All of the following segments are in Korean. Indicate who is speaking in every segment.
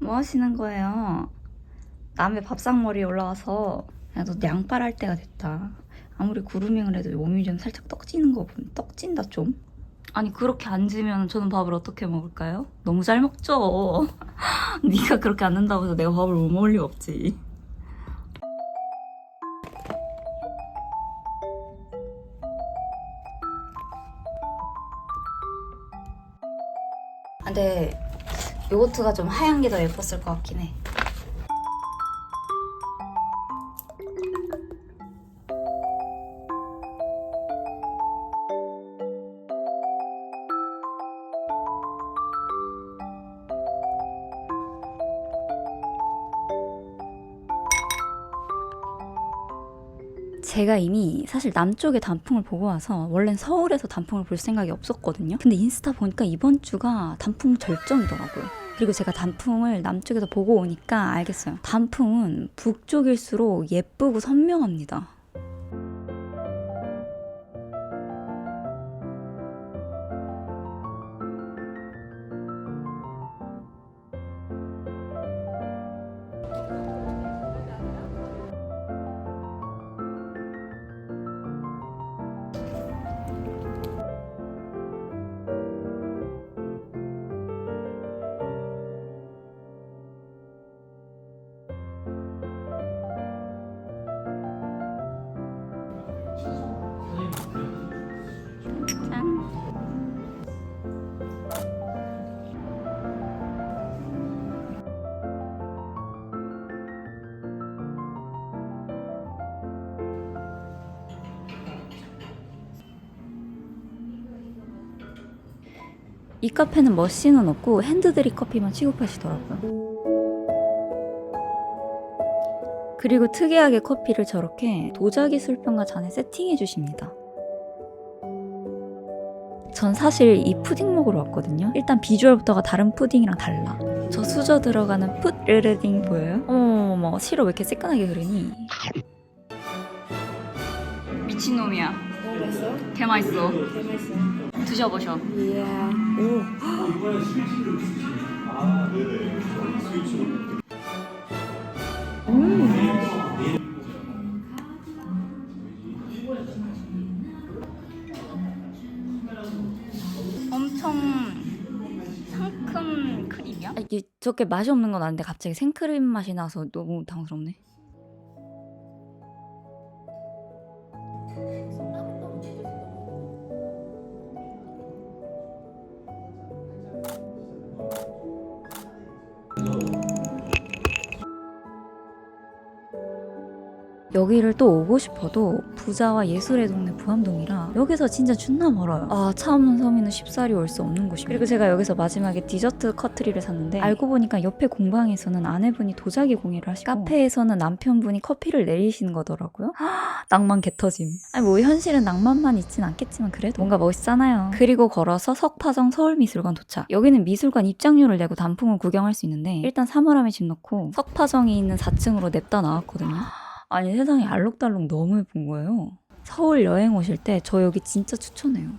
Speaker 1: 뭐 하시는 거예요? 남의 밥상머리에 올라와서 야, 너 양빨할 때가 됐다. 아무리 구루밍을 해도 몸이 좀 살짝 떡지는 거 보면 떡진다 좀. 아니 그렇게 앉으면 저는 밥을 어떻게 먹을까요? 너무 잘 먹죠. 네가 그렇게 앉는다고 해서 내가 밥을 못 먹을 리가 없지. 아, 근데 요거트가 좀 하얀 게 더 예뻤을 것 같긴 해. 제가 이미 사실 남쪽의 단풍을 보고 와서 원래는 서울에서 단풍을 볼 생각이 없었거든요. 근데 인스타 보니까 이번 주가 단풍 절정이더라고요. 그리고 제가 단풍을 남쪽에서 보고 오니까 알겠어요. 단풍은 북쪽일수록 예쁘고 선명합니다. 이 카페는 머신은 없고 핸드드립 커피만 취급하시더라고요. 그리고 특이하게 커피를 저렇게 도자기 술병과 잔에 세팅해 주십니다. 전 사실 이 푸딩 먹으러 왔거든요. 일단 비주얼부터가 다른 푸딩이랑 달라. 저 수저 들어가는 풋르르딩 보여요? 어머머머 싫어 왜 이렇게 새끈하게 그리니? 미친놈이야.
Speaker 2: 너무 맛있어요?
Speaker 1: 개 맛있어.
Speaker 2: 되게 맛있어요.
Speaker 1: 드셔보셔.
Speaker 2: 이야. 오.
Speaker 1: 엄청 상큼 크림이야? 아, 이게 저게 맛이 없는 건 아는데 갑자기 생크림 맛이 나서 너무 당스럽네. 여기를 또 오고 싶어도 부자와 예술의 동네 부암동이라 여기서 진짜 존나 멀어요. 아 차 없는 서민은 쉽사리 올 수 없는 곳이고 그리고 제가 여기서 마지막에 디저트 커트리를 샀는데 알고 보니까 옆에 공방에서는 아내분이 도자기 공예를 하시고 카페에서는 남편분이 커피를 내리시는 거더라고요. 낭만 개터짐. 아니 뭐 현실은 낭만만 있진 않겠지만 그래도 뭔가 멋있잖아요. 그리고 걸어서 석파정 서울미술관 도착. 여기는 미술관 입장료를 내고 단풍을 구경할 수 있는데 일단 사물함에 집 넣고 석파정이 있는 4층으로 냅다 나왔거든요. 아니 세상에 알록달록 너무 예쁜 거예요. 서울 여행 오실 때 저 여기 진짜 추천해요.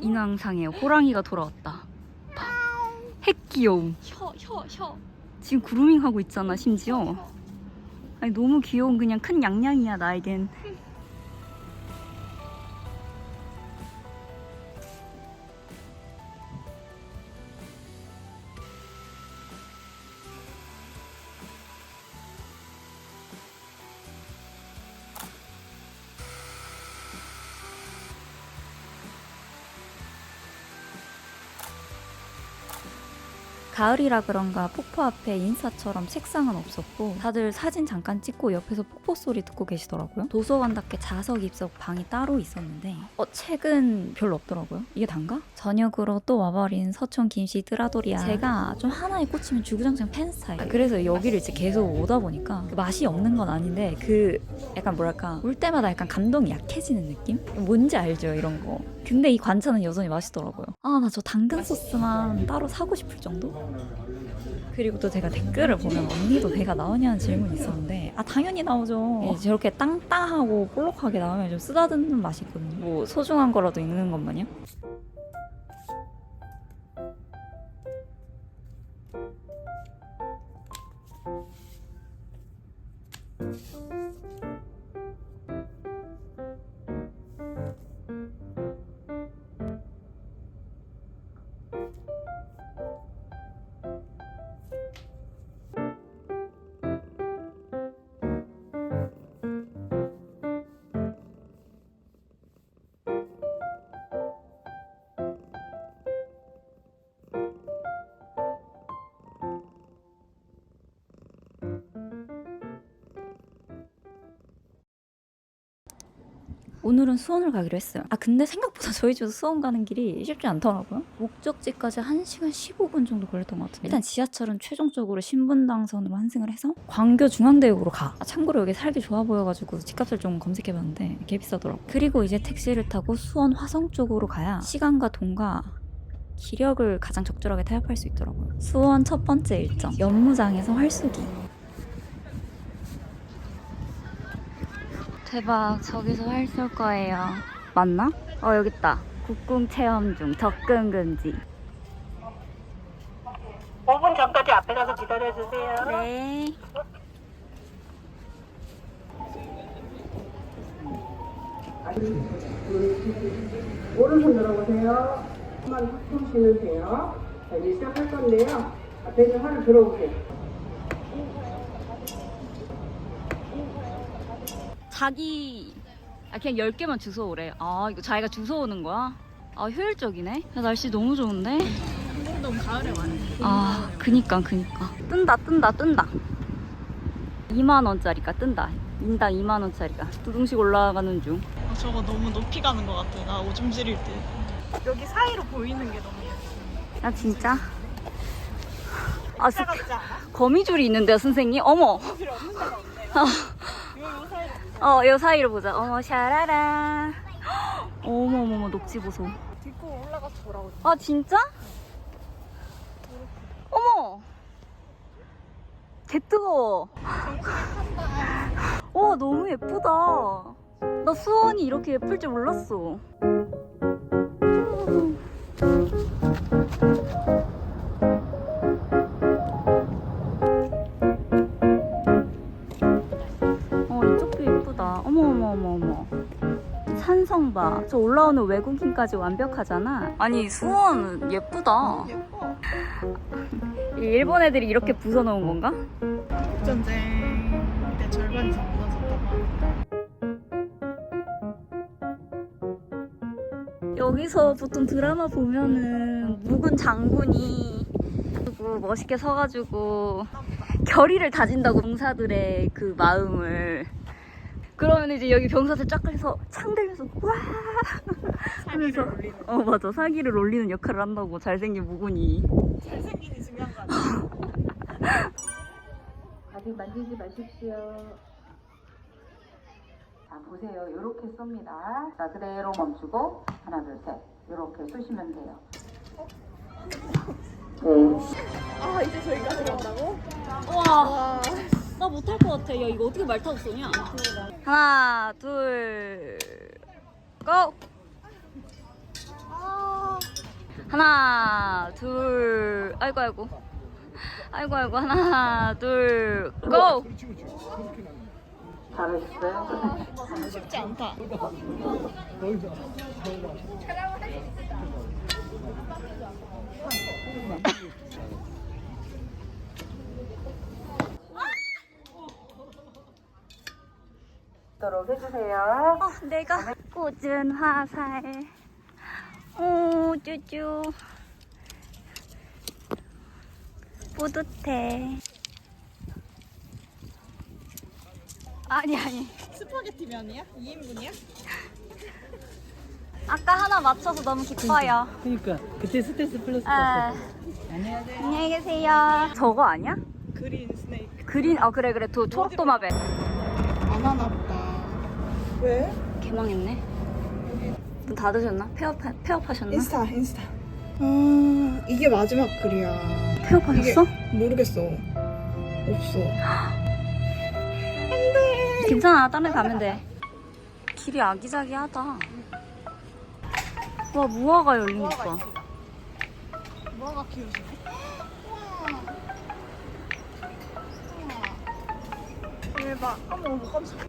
Speaker 1: 인왕상에 호랑이가 돌아왔다. 핵 귀여움.
Speaker 2: 혀, 혀, 혀.
Speaker 1: 지금 그루밍 하고 있잖아 심지어. 아니 너무 귀여운 그냥 큰 양양이야 나에겐. 가을이라 그런가 폭포 앞에 인사처럼 책상은 없었고 다들 사진 잠깐 찍고 옆에서 폭포 소리 듣고 계시더라고요. 도서관답게 자석 입석 방이 따로 있었는데 어 책은 별로 없더라고요. 이게 단가? 저녁으로 또 와버린 서촌 김씨 뜨라돌이야. 제가 좀 하나에 꽂히면 주구장창 팬 스타일. 아, 그래서 여기를 이제 계속 오다 보니까 그 맛이 없는 건 아닌데 그 약간 뭐랄까 올 때마다 약간 감동이 약해지는 느낌? 뭔지 알죠 이런 거. 근데 이 관차는 여전히 맛있더라고요. 아 나 저 당근 소스만 따로 사고 싶을 정도? 그리고 또 제가 댓글을 보면 언니도 배가 나오냐는 질문이 있었는데 아 당연히 나오죠. 예, 저렇게 땅땅하고 볼록하게 나오면 좀 쓰다듬는 맛이 있거든요. 뭐 소중한 거라도 있는 것만요 오늘은 수원을 가기로 했어요. 아 근데 생각보다 저희 집에서 수원 가는 길이 쉽지 않더라고요. 목적지까지 1시간 15분 정도 걸렸던 것 같은데 일단 지하철은 최종적으로 신분당선으로 환승을 해서 광교 중앙대역으로 가. 아, 참고로 여기 살기 좋아 보여가지고 집값을 좀 검색해봤는데 개 비싸더라고. 그리고 이제 택시를 타고 수원 화성 쪽으로 가야 시간과 돈과 기력을 가장 적절하게 타협할 수 있더라고요. 수원 첫 번째 일정 연무장에서 활쏘기. 대박 저기서 활 쏠 거예요 맞나? 어 여기 있다 국궁 체험 중 접근 금지
Speaker 3: 5분 전까지 앞에 가서 기다려주세요.
Speaker 1: 네
Speaker 3: 오른손 들어보세요. 한번 툭툭 쉬면 돼요. 자, 이제 시작할 건데요. 앞에 있는 팔을 들어보세요.
Speaker 1: 자기 아 그냥 10개만 주워 오래 아 이거 자기가 주워 오는 거야? 아 효율적이네 야, 날씨 너무 좋은데
Speaker 2: 너무 가을에 왔네.
Speaker 1: 아 그니까 그니까 뜬다 뜬다 뜬다 2만원짜리가 뜬다 인당 2만원짜리가 두둥씩 올라가는 중
Speaker 2: 아, 저거 너무 높이 가는 것 같아. 나 오줌 지릴 때. 여기 사이로 보이는 게 너무 예뻐.
Speaker 1: 야 진짜? 아 스,
Speaker 2: 진짜 같지 않아?
Speaker 1: 거미줄이 있는데요 선생님? 어머
Speaker 2: 필요 없는 데가 없네.
Speaker 1: 아.
Speaker 2: 요.
Speaker 1: 어, 요 사이로 보자. 어머, 샤라라. 어머, 어머, 어머, 녹지 보소.
Speaker 2: 딛고 올라가서 보라고.
Speaker 1: 아, 진짜? 어머! 개 뜨거워. 와, 너무 예쁘다. 나 수원이 이렇게 예쁠 줄 몰랐어. 어, 산성 봐. 저 올라오는 외국인까지 완벽하잖아. 아니, 수원 예쁘다.
Speaker 2: 예뻐.
Speaker 1: 이 일본 애들이 이렇게 부숴놓은 건가?
Speaker 2: 전쟁 때 절반 이상 무너졌다고 하니까.
Speaker 1: 여기서 보통 드라마 보면은 묵은 장군이 그리고 멋있게 서가지고 결의를 다진다고 병사들의 그 마음을 그러면 이제 여기 병사들 쫙 해서 창 들면서 와
Speaker 2: 사기를 올리는.
Speaker 1: 어 맞아 사기를 올리는 역할을 한다고 잘생긴 무군이
Speaker 2: 잘생긴이 중요한 거 아니야?
Speaker 3: 아직 만지지 마십시오. 자, 보세요. 이렇게 쏩니다. 자, 그대로 멈추고 하나, 둘, 셋. 이렇게 쏘시면 돼요. 네.
Speaker 2: 아, 이제 저희가 들어간다고?
Speaker 1: 와
Speaker 2: 와.
Speaker 1: 나 못할 것 같아. 야 이거 어떻게 말 타고 쏘냐? 하나, 둘, 고!
Speaker 2: 아,
Speaker 1: 하나, 둘, 아이고, 아이고. 아이고, 아이고, 하나, 둘, 고! 잘하셨어요?
Speaker 2: 쉽지 않다.
Speaker 3: 도록 해주세요.
Speaker 1: 어, 내가 꽂은 화살. 오, 쭈쭈. 뿌듯해. 아니, 아니.
Speaker 2: 스파게티 면이야? 2인분이야?
Speaker 1: 아까 하나 맞춰서 너무 기뻐요.
Speaker 4: 그니까 그때 스트레스 플러스
Speaker 1: 아,
Speaker 4: 안녕하세요.
Speaker 1: 안녕히 계세요. 저거 아니야?
Speaker 2: 그린 스네이크.
Speaker 1: 그린, 어, 그래, 그래. 도, 초록 도마뱀.
Speaker 2: 안 하나 보다. 왜?
Speaker 1: 개망했네. 문 닫으셨나? 폐업, 폐업하셨나?
Speaker 2: 인스타, 인스타. 아, 이게 마지막 글이야.
Speaker 1: 폐업하셨어?
Speaker 2: 모르겠어. 없어.
Speaker 1: 괜찮아, 다른 데 가면 돼. 길이 아기자기하다. 와, 무화과 열리니까.
Speaker 2: 뭐가 키우시네? 대박. 어머, 어머, 깜짝이야.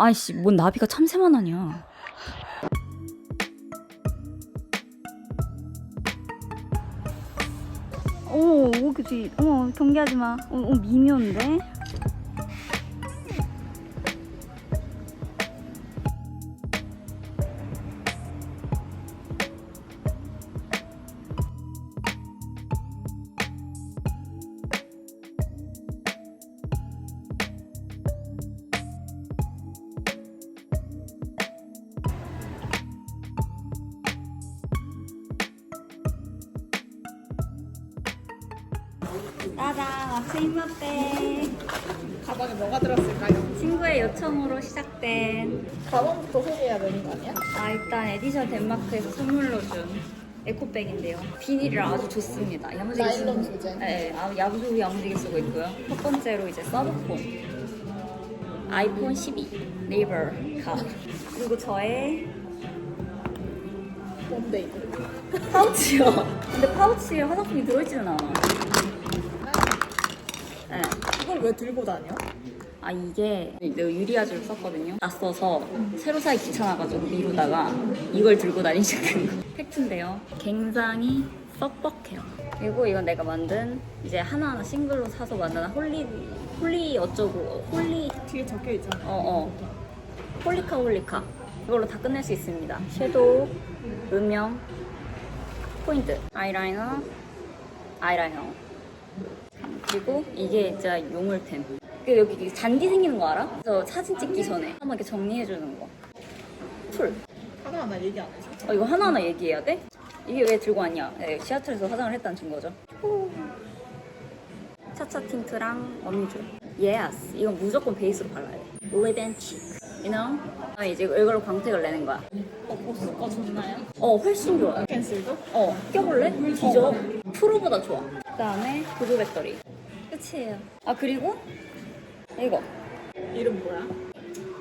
Speaker 1: 아이씨, 뭔 나비가 참새만 하냐. 오, 오, 그치. 어, 경계하지 마. 어, 어, 미묘한데? 요청으로 시작된
Speaker 2: 가방부터 소개해야 되는 거 아니야?
Speaker 1: 아 일단 에디션 덴마크에서 선물로 준 에코백인데요. 비닐이 아주 좋습니다. 야무지게
Speaker 2: 나일론
Speaker 1: 쓰고-
Speaker 2: 소재.
Speaker 1: 네, 아, 야무지게 야무지게 쓰고 있고요. 첫 번째로 이제 서브폰 아이폰 12 네이버 카 그리고 저의
Speaker 2: 뭔데 이거?
Speaker 1: 파우치요. 근데 파우치에 화장품이 들어있지는 않아. 네.
Speaker 2: 이걸 왜 들고 다녀?
Speaker 1: 아 이게 내가 유리아주를 썼거든요. 낯서서 새로 사기 귀찮아가지고 미루다가 이걸 들고 다니기 시작한 거. 팩트인데요. 굉장히 뻑뻑해요. 그리고 이건 내가 만든 이제 하나하나 싱글로 사서 만든 홀리 홀리 어쩌고 홀리
Speaker 2: 뒤에 적혀 있잖아.
Speaker 1: 어어 홀리카 홀리카 이걸로 다 끝낼 수 있습니다. 섀도우, 음영, 포인트, 아이라이너, 아이라이너. 그리고 이게 진짜 용물템. 그 여기 잔디 생기는 거 알아? 그래서 사진 찍기 전에 한번 이렇게 정리해 주는 거. 툴.
Speaker 2: 하나하나 얘기 안 해줘.
Speaker 1: 어, 이거 하나하나 얘기해야 돼? 이게 왜 들고 왔냐? 네, 지하철에서 화장을 했다는 증거죠. 차차 틴트랑 언니줄. 예스. 이건 무조건 베이스로 발라야 돼. Lip and cheek. You know? 아, 이제 이걸로 광택을 내는 거야.
Speaker 2: 어, 보스 거 좋나요?
Speaker 1: 어, 훨씬 좋아요.
Speaker 2: 캔슬도?
Speaker 1: 어, 껴볼래? 뒤져. 프로보다 좋아. 그 다음에 보조 배터리. 끝이에요. 아, 그리고 이거.
Speaker 2: 이름 뭐야?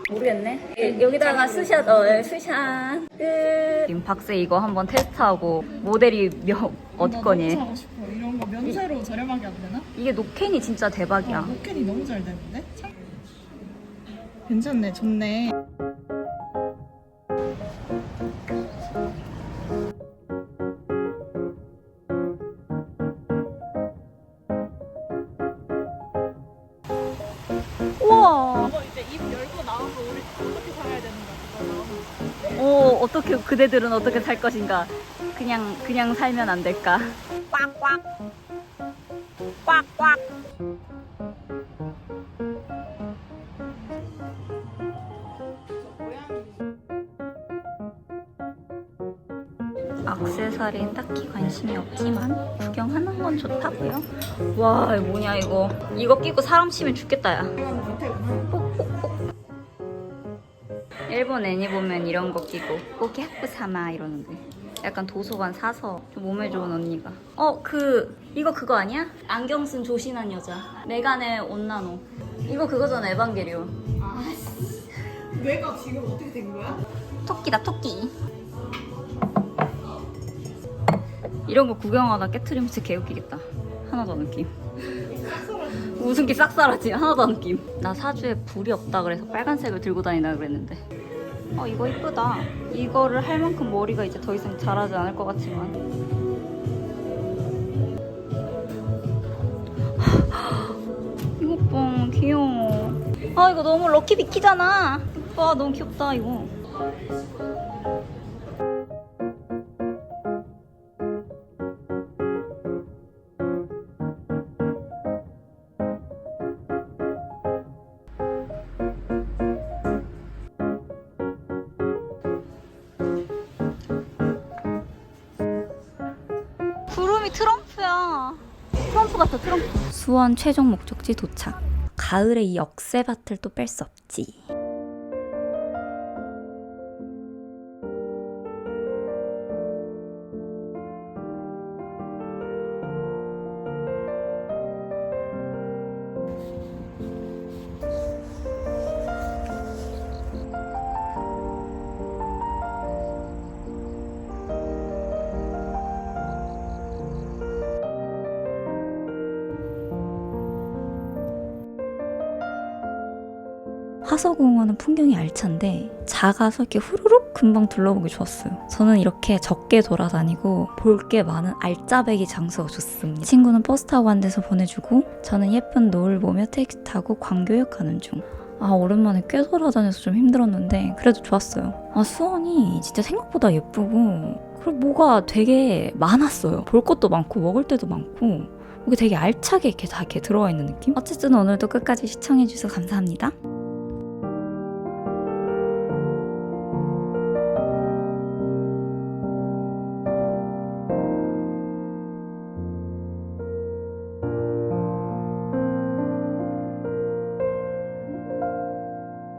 Speaker 1: 모르겠네. 예, 여기다가 스샷, 어, 예, 스샷. 끝. 지금 박스 이거 한번 테스트하고 모델이 몇, 어디 거니?
Speaker 2: 하고 싶어. 이런 거 면세로 저렴하게 안 되나?
Speaker 1: 이게 노캔이 진짜 대박이야.
Speaker 2: 로켓이 너무 잘 되는데? 참. 괜찮네, 좋네.
Speaker 1: 그대들은 어떻게 살 것인가? 그냥 그냥 살면 안 될까? 꽉꽉. 꽉꽉. 악세사리는 딱히 관심이 없지만 구경하는 건 좋다고요. 와, 뭐냐 이거? 이거 끼고 사람 치면 죽겠다 야. 일본 애니 보면 이런 거 끼고 꼬기 학부 삼아 이러는데 약간 도서관 사서 좀 몸에 좋은 언니가 어 그 이거 그거 아니야? 안경 쓴 조신한 여자 메간의 온나노 이거 그거잖아 에반게리온
Speaker 2: 뇌가 지금 어떻게 된 거야?
Speaker 1: 토끼다 토끼 이런 거 구경하다 깨트리면 진짜 개웃기겠다. 하나도 안 느낌. 웃음기 싹 사라지. 하나도 안 느낌. 나 사주에 불이 없다 그래서 빨간색을 들고 다니라 그랬는데. 어 이거 이쁘다. 이거를 할 만큼 머리가 이제 더 이상 자라지 않을 것 같지만. 이것 봐 귀여워. 아 이거 너무 럭키 비키잖아. 오빠 너무 귀엽다 이거. 구름이 트럼프야. 트럼프 같아 트럼프. 수원 최종 목적지 도착. 가을에 이 억새밭을 또 뺄 수 없지. 화서공원은 풍경이 알찬데 작아서 이렇게 후루룩 금방 둘러보기 좋았어요. 저는 이렇게 적게 돌아다니고 볼 게 많은 알짜배기 장소가 좋습니다. 친구는 버스 타고 간 데서 보내주고 저는 예쁜 노을 보며 택시 타고 광교역 가는 중. 아 오랜만에 꽤 돌아다녀서 좀 힘들었는데 그래도 좋았어요. 아 수원이 진짜 생각보다 예쁘고 그리고 뭐가 되게 많았어요. 볼 것도 많고 먹을 때도 많고 이게 되게 알차게 이렇게 다 이렇게 들어와 있는 느낌? 어쨌든 오늘도 끝까지 시청해주셔서 감사합니다.